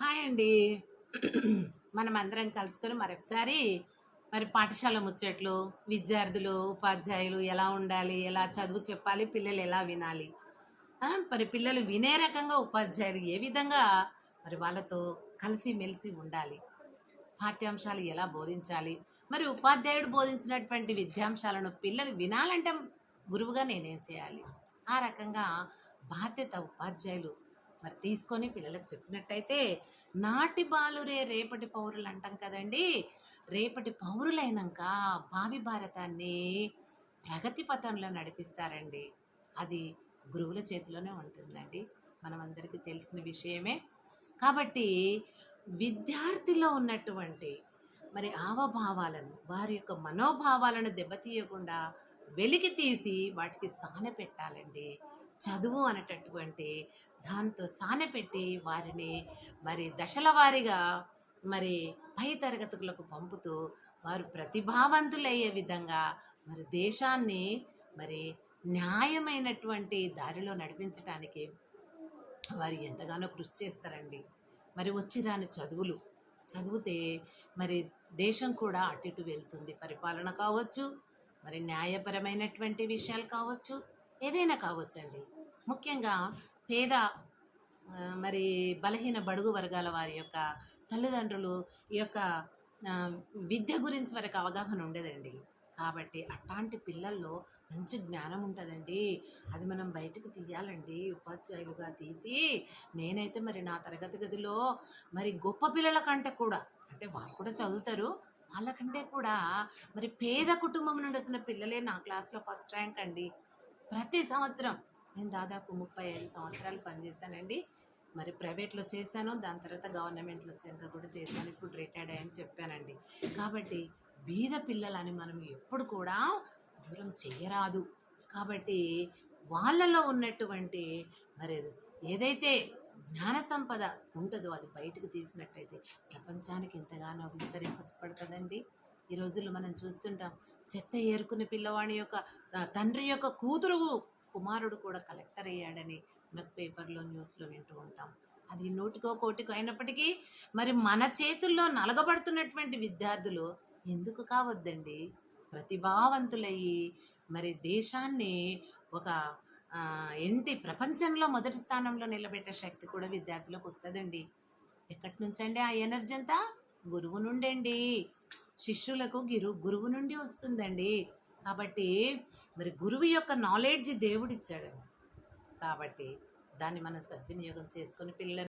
Hi అండి. మనం అందరం కలుసుకొని మరొకసారి మరి పాఠశాల ముచ్చట్లు విద్యార్థులు ఉపాధ్యాయులు ఎలా ఉండాలి ఎలా చదువు చెప్పాలి పిల్లలు ఎలా వినాలి? మరి పిల్లలు వినే రకంగా ఉపాధ్యాయులు ఏ విధంగా మరి వాళ్ళతో కలిసి మెలిసి ఉండాలి? పాఠ్యాంశాలు ఎలా బోధించాలి? మరి ఉపాధ్యాయుడు బోధించినటువంటి విద్యాంశాలను పిల్లలు వినాలంటే గురువుగా నేనేం చేయాలి? ఆ రకంగా బాధ్యత ఉపాధ్యాయులు మరి తీసుకొని పిల్లలకు చెప్పినట్టయితే నాటి బాలురే రేపటి పౌరులు అంటాం కదండి. రేపటి పౌరులైనాక భావి భారతాన్ని ప్రగతి పథంలో నడిపిస్తారండి. అది గురువుల చేతిలోనే ఉంటుందండి. మనమందరికీ తెలిసిన విషయమే. కాబట్టి విద్యార్థిలో ఉన్నటువంటి మరి ఆవభావాలను వారి యొక్క మనోభావాలను దెబ్బతీయకుండా వెలికి తీసి వాటికి సాన పెట్టాలండి. చదువు అనేటటువంటి దాంతో సాన పెట్టి వారిని మరి దశల వారీగా మరి పై తరగతులకు పంపుతూ వారు ప్రతిభావంతులయ్యే విధంగా మరి దేశాన్ని మరి న్యాయమైనటువంటి దారిలో నడిపించటానికి వారు ఎంతగానో కృషి చేస్తారండి. మరి వచ్చి రాని చదువులు చదివితే మరి దేశం కూడా అటు ఇటు వెళ్తుంది. పరిపాలన కావచ్చు మరి న్యాయపరమైనటువంటి విషయాలు కావచ్చు ఏదైనా కావచ్చండి. ముఖ్యంగా పేద మరి బలహీన బడుగు వర్గాల వారి యొక్క తల్లిదండ్రులు ఈ యొక్క విద్య గురించి వారికి అవగాహన ఉండేదండి. కాబట్టి అట్లాంటి పిల్లల్లో మంచి జ్ఞానం ఉంటుందండి. అది మనం బయటకు తీయాలండి. ఉపాధ్యాయులుగా తీసి నేనైతే మరి నా తరగతి గదిలో మరి గొప్ప పిల్లల కంటే కూడా అంటే వాళ్ళు కూడా చదువుతారు వాళ్ళకంటే కూడా మరి పేద కుటుంబం నుండి వచ్చిన పిల్లలే నా క్లాస్లో ఫస్ట్ ర్యాంక్ అండి. ప్రతి సంవత్సరం నేను దాదాపు ముప్పై ఐదు సంవత్సరాలు పనిచేశానండి. మరి ప్రైవేట్లో చేశాను దాని తర్వాత గవర్నమెంట్లో వచ్చాక కూడా చేశాను ఇప్పుడు రిటైర్డ్ అయ్యని చెప్పానండి. కాబట్టి బీద పిల్లలని మనం ఎప్పుడు కూడా దూరం చేయరాదు. కాబట్టి వాళ్ళలో ఉన్నటువంటి మరి ఏదైతే జ్ఞాన సంపద ఉంటుందో అది బయటకు తీసినట్టయితే. ప్రపంచానికి ఎంతగానో విస్తరింపబడుతుందండి. ఈ రోజుల్లో మనం చూస్తుంటాం చెత్త ఏరుకునే పిల్లవాడి యొక్క తండ్రి యొక్క కూతురు కుమారుడు కూడా కలెక్టర్ అయ్యాడని మనకు పేపర్లో న్యూస్లో వింటూ ఉంటాం. అది నూటికో కోటికో అయినప్పటికీ మరి మన చేతుల్లో నలగబడుతున్నటువంటి విద్యార్థులు ఎందుకు కావద్దండి? ప్రతిభావంతులయ్యి మరి దేశాన్ని ఒక ఏంటి? ప్రపంచంలో మొదటి స్థానంలో నిలబెట్టే శక్తి కూడా విద్యార్థులకు వస్తుందండి. ఎక్కడి నుంచండి ఆ ఎనర్జీ అంతా? గురువు నుండండి. శిష్యులకు గిరు గురువు నుండి వస్తుందండి. కాబట్టి మరి గురువు యొక్క నాలెడ్జ్ దేవుడిచ్చాడు కాబట్టి దాన్ని మనం సద్వినియోగం చేసుకొని పిల్లలు